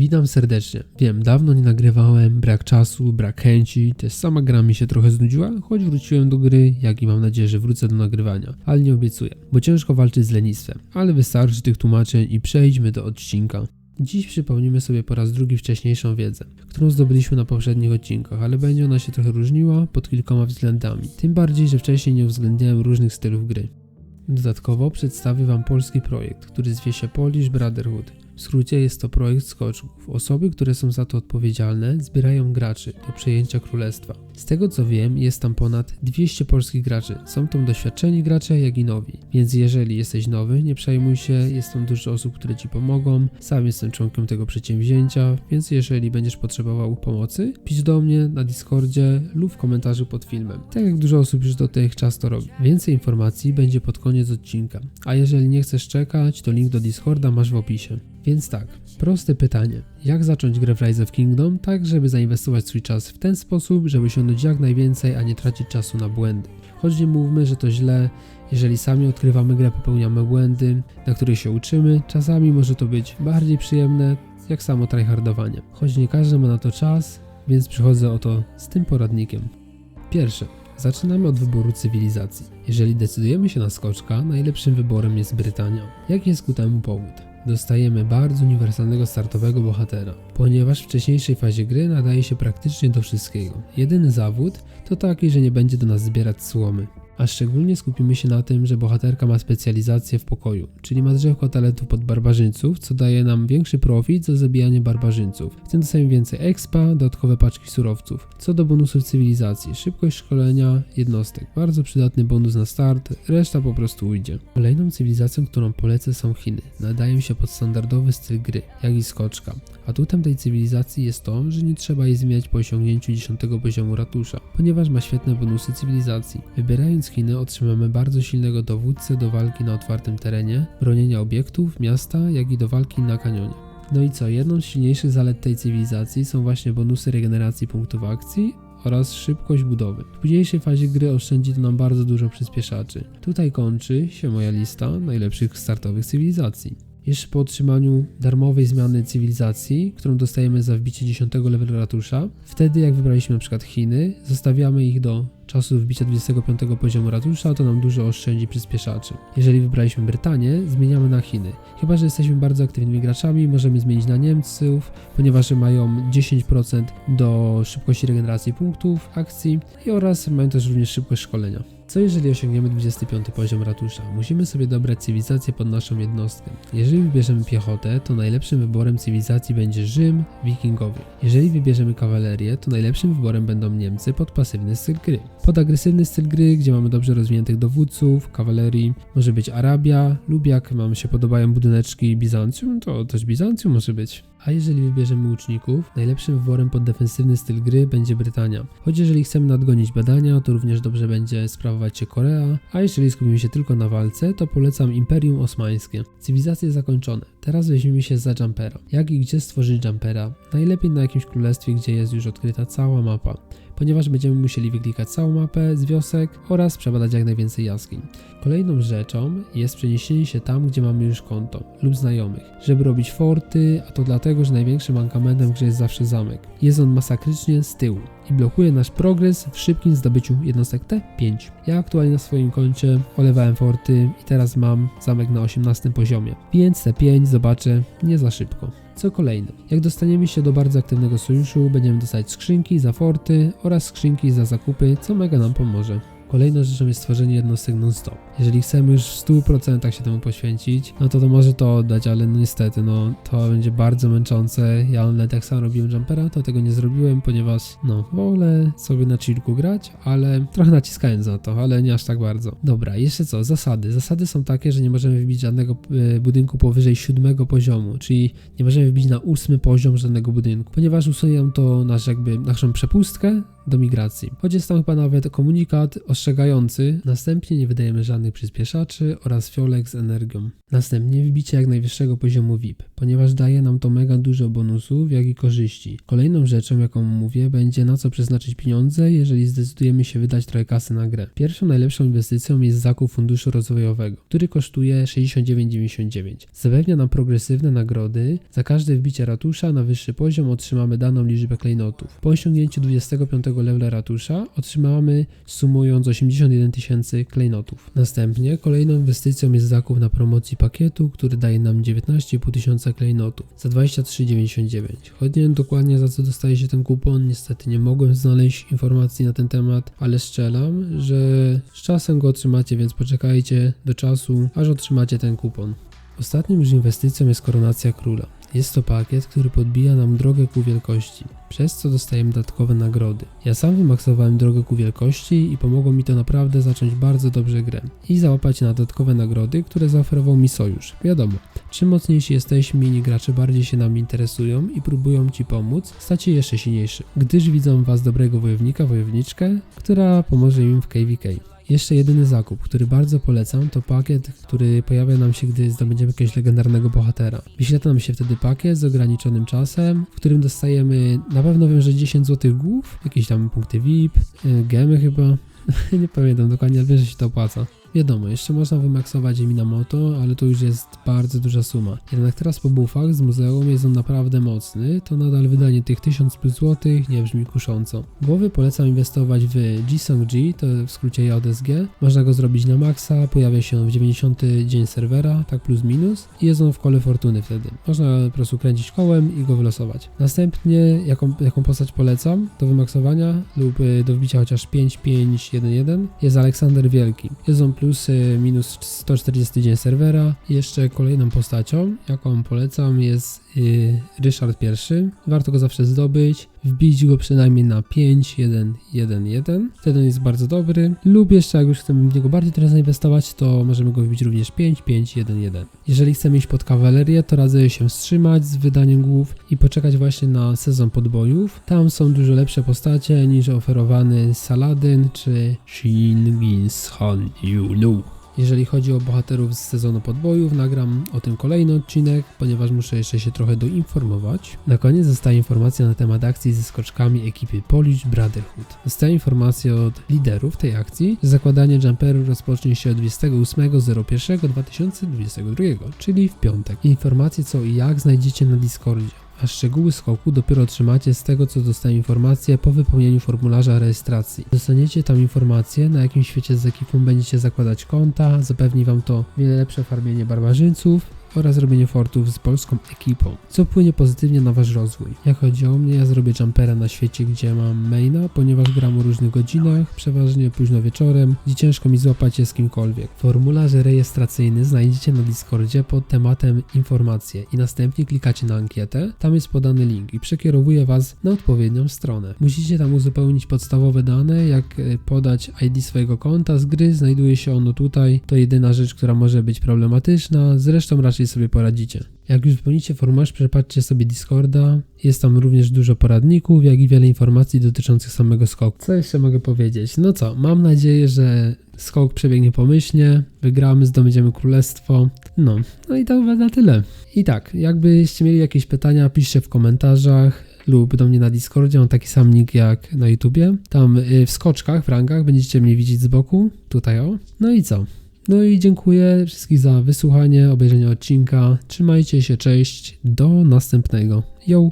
Witam serdecznie. Wiem, dawno nie nagrywałem, brak czasu, brak chęci, też sama gra mi się trochę znudziła, choć wróciłem do gry, jak i mam nadzieję, że wrócę do nagrywania. Ale nie obiecuję, bo ciężko walczyć z lenistwem. Ale wystarczy tych tłumaczeń i przejdźmy do odcinka. Dziś przypomnimy sobie po raz drugi wcześniejszą wiedzę, którą zdobyliśmy na poprzednich odcinkach, ale będzie ona się trochę różniła pod kilkoma względami. Tym bardziej, że wcześniej nie uwzględniałem różnych stylów gry. Dodatkowo przedstawię Wam polski projekt, który zwie się Polish Brotherhood. W skrócie jest to projekt skoczków. Osoby, które są za to odpowiedzialne, zbierają graczy do przejęcia królestwa. Z tego co wiem, jest tam ponad 200 polskich graczy. Są tam doświadczeni gracze, jak i nowi. Więc jeżeli jesteś nowy, nie przejmuj się, jest tam dużo osób, które Ci pomogą. Sam jestem członkiem tego przedsięwzięcia, więc jeżeli będziesz potrzebował pomocy, pisz do mnie na Discordzie lub w komentarzu pod filmem. Tak jak dużo osób już dotychczas to robi. Więcej informacji będzie pod koniec odcinka. A jeżeli nie chcesz czekać, to link do Discorda masz w opisie. Więc tak, proste pytanie. Jak zacząć grę w Rise of Kingdom tak, żeby zainwestować swój czas w ten sposób, żeby osiągnąć jak najwięcej, a nie tracić czasu na błędy? Choć nie mówmy, że to źle, jeżeli sami odkrywamy grę, popełniamy błędy, na których się uczymy, czasami może to być bardziej przyjemne, jak samo tryhardowanie. Choć nie każdy ma na to czas, więc przychodzę o to z tym poradnikiem. Pierwsze. Zaczynamy od wyboru cywilizacji. Jeżeli decydujemy się na skoczka, najlepszym wyborem jest Brytania. Jaki jest ku temu powód? Dostajemy bardzo uniwersalnego startowego bohatera, ponieważ w wcześniejszej fazie gry nadaje się praktycznie do wszystkiego. Jedyny zawód to taki, że nie będzie do nas zbierać słomy. A szczególnie skupimy się na tym, że bohaterka ma specjalizację w pokoju, czyli ma drzewko talentów pod barbarzyńców, co daje nam większy profit za zabijanie barbarzyńców. W tym dostajemy więcej expa, dodatkowe paczki surowców. Co do bonusów cywilizacji, szybkość szkolenia jednostek, bardzo przydatny bonus na start, reszta po prostu ujdzie. Kolejną cywilizacją, którą polecę są Chiny. Nadają się pod standardowy styl gry, jak i skoczka. Atutem tej cywilizacji jest to, że nie trzeba jej zmieniać po osiągnięciu 10 poziomu ratusza, ponieważ ma świetne bonusy cywilizacji. Wybierając Chiny otrzymamy bardzo silnego dowódcę do walki na otwartym terenie, bronienia obiektów, miasta, jak i do walki na kanionie. No i co, jedną z silniejszych zalet tej cywilizacji są właśnie bonusy regeneracji punktów akcji oraz szybkość budowy. W późniejszej fazie gry oszczędzi to nam bardzo dużo przyspieszaczy. Tutaj kończy się moja lista najlepszych startowych cywilizacji. Jeszcze po otrzymaniu darmowej zmiany cywilizacji, którą dostajemy za wbicie 10 levelu ratusza, wtedy jak wybraliśmy przykład Chiny, zostawiamy ich do czasu wbicia 25 poziomu ratusza, to nam dużo oszczędzi przyspieszaczy. Jeżeli wybraliśmy Brytanię, zmieniamy na Chiny. Chyba, że jesteśmy bardzo aktywnymi graczami, możemy zmienić na Niemców, ponieważ mają 10% do szybkości regeneracji punktów, akcji i oraz mają też również szybkość szkolenia. Co jeżeli osiągniemy 25 poziom ratusza? Musimy sobie dobrać cywilizację pod naszą jednostkę. Jeżeli wybierzemy piechotę, to najlepszym wyborem cywilizacji będzie Rzym, Wikingowie. Jeżeli wybierzemy kawalerię, to najlepszym wyborem będą Niemcy pod pasywny styl gry. Pod agresywny styl gry, gdzie mamy dobrze rozwiniętych dowódców, kawalerii, może być Arabia lub jak nam się podobają budyneczki Bizancjum, to też Bizancjum może być. A jeżeli wybierzemy łuczników, najlepszym wyborem pod defensywny styl gry będzie Brytania. Choć jeżeli chcemy nadgonić badania, to również dobrze będzie sprawować się Korea, a jeżeli skupimy się tylko na walce, to polecam Imperium Osmańskie. Cywilizacje zakończone. Teraz weźmiemy się za Jumpera. Jak i gdzie stworzyć Jumpera? Najlepiej na jakimś królestwie, gdzie jest już odkryta cała mapa ponieważ będziemy musieli wyklikać całą mapę z wiosek oraz przebadać jak najwięcej jaskiń. Kolejną rzeczą jest przeniesienie się tam, gdzie mamy już konto lub znajomych, żeby robić forty, a to dlatego, że największym mankamentem w grze jest zawsze zamek. Jest on masakrycznie z tyłu i blokuje nasz progres w szybkim zdobyciu jednostek T5. Ja aktualnie na swoim koncie olewałem forty i teraz mam zamek na 18 poziomie, więc T5 zobaczę nie za szybko. Co kolejne, jak dostaniemy się do bardzo aktywnego sojuszu, będziemy dostać skrzynki za forty oraz skrzynki za zakupy, co mega nam pomoże. Kolejną rzeczą jest stworzenie jednostek non-stop. Jeżeli chcemy już w 100% się temu poświęcić, no to to może to oddać, ale no niestety, no to będzie bardzo męczące. Ja nawet jak sam robiłem jumpera, to tego nie zrobiłem, ponieważ no wolę sobie na chillku grać, ale trochę naciskałem za to, ale nie aż tak bardzo. Dobra, jeszcze co, zasady. Zasady są takie, że nie możemy wbić żadnego y, budynku powyżej siódmego poziomu, czyli nie możemy wbić na ósmy poziom żadnego budynku, ponieważ usunie to nasz jakby naszą przepustkę do migracji. Choć jest tam chyba nawet komunikat o ostrzegający, następnie nie wydajemy żadnych przyspieszaczy oraz fiolek z energią. Następnie wbicie jak najwyższego poziomu VIP, ponieważ daje nam to mega dużo bonusów, jak i korzyści. Kolejną rzeczą, jaką mówię, będzie na co przeznaczyć pieniądze, jeżeli zdecydujemy się wydać trochę kasy na grę. Pierwszą najlepszą inwestycją jest zakup funduszu rozwojowego, który kosztuje 69,99. Zapewnia nam progresywne nagrody. Za każde wbicie ratusza na wyższy poziom otrzymamy daną liczbę klejnotów. Po osiągnięciu 25 levela ratusza otrzymamy sumując 81 tysięcy klejnotów. Następnie kolejną inwestycją jest zakup na promocji pakietu, który daje nam 19,5 tysiąca klejnotów za 23,99. Choć nie wiem dokładnie za co dostaje się ten kupon, niestety nie mogłem znaleźć informacji na ten temat, ale strzelam, że z czasem go otrzymacie, więc poczekajcie do czasu, aż otrzymacie ten kupon. Ostatnią już inwestycją jest koronacja króla. Jest to pakiet, który podbija nam drogę ku wielkości, przez co dostajemy dodatkowe nagrody. Ja sam wymaksowałem drogę ku wielkości i pomogło mi to naprawdę zacząć bardzo dobrze grę i załapać na dodatkowe nagrody, które zaoferował mi sojusz. Wiadomo, czym mocniejsi jesteśmy, inni gracze bardziej się nami interesują i próbują Ci pomóc, stać się jeszcze silniejszy, gdyż widzą Was dobrego wojownika, wojowniczkę, która pomoże im w KVK. Jeszcze jedyny zakup, który bardzo polecam, to pakiet, który pojawia nam się, gdy zdobędziemy jakiegoś legendarnego bohatera. Wyświetla nam się wtedy pakiet z ograniczonym czasem, w którym dostajemy, na pewno wiem, że 10 złotych głów, jakieś tam punkty VIP, y, gemy chyba, nie pamiętam dokładnie, ale wiem, że się to opłaca. Wiadomo, jeszcze można wymaksować Minamoto, ale to już jest bardzo duża suma. Jednak teraz po buffach z muzeum jest on naprawdę mocny, to nadal wydanie tych 1000 plus złotych nie brzmi kusząco. Głowy polecam inwestować w G, to w skrócie JSG. Można go zrobić na maksa, pojawia się w 90 dzień serwera, tak plus minus i jest on w kole fortuny wtedy. Można po prostu kręcić kołem i go wylosować. Następnie, jaką, jaką postać polecam do wymaksowania lub y, do wbicia chociaż 5511 jest Aleksander Wielki. Jest on plus y, minus 140 dzień serwera. Jeszcze kolejną postacią, jaką polecam jest y, Ryszard I. Warto go zawsze zdobyć, wbić go przynajmniej na 5, 1, 1, 1. Wtedy on jest bardzo dobry. Lub jeszcze jak już chcemy w niego bardziej teraz zainwestować, to możemy go wbić również 5, 5, 1, 1. Jeżeli chcemy iść pod kawalerię, to radzę się wstrzymać z wydaniem głów i poczekać właśnie na sezon podbojów. Tam są dużo lepsze postacie niż oferowany Saladin czy Shin Gins Han Yulu. Jeżeli chodzi o bohaterów z sezonu podbojów, nagram o tym kolejny odcinek, ponieważ muszę jeszcze się trochę doinformować. Na koniec zostaje informacja na temat akcji ze skoczkami ekipy Polish Brotherhood. Zostaje informacja od liderów tej akcji, że zakładanie jumperu rozpocznie się 28.01.2022, czyli w piątek. Informacje co i jak znajdziecie na Discordzie a szczegóły skoku dopiero otrzymacie z tego, co dostałem informację po wypełnieniu formularza rejestracji. Dostaniecie tam informację, na jakim świecie z ekipą będziecie zakładać konta, zapewni wam to wiele lepsze farmienie barbarzyńców, oraz robienie fortów z polską ekipą, co wpłynie pozytywnie na wasz rozwój. Jak chodzi o mnie, ja zrobię jumpera na świecie, gdzie mam maina, ponieważ gram o różnych godzinach, przeważnie późno wieczorem, gdzie ciężko mi złapać się z kimkolwiek. Formularz rejestracyjny znajdziecie na Discordzie pod tematem informacje i następnie klikacie na ankietę, tam jest podany link i przekierowuje was na odpowiednią stronę. Musicie tam uzupełnić podstawowe dane, jak e, podać ID swojego konta z gry, znajduje się ono tutaj, to jedyna rzecz, która może być problematyczna, zresztą raczej sobie poradzicie. Jak już wypełnicie formularz, przepatrzcie sobie Discorda. Jest tam również dużo poradników, jak i wiele informacji dotyczących samego skoku. Co jeszcze mogę powiedzieć? No co, mam nadzieję, że skok przebiegnie pomyślnie, wygramy, zdobędziemy królestwo. No, no i to chyba na tyle. I tak, jakbyście mieli jakieś pytania, piszcie w komentarzach lub do mnie na Discordzie, mam taki sam nick jak na YouTubie. Tam y, w skoczkach, w rangach będziecie mnie widzieć z boku, tutaj o. No i co? No i dziękuję wszystkich za wysłuchanie, obejrzenie odcinka. Trzymajcie się, cześć, do następnego. Yo!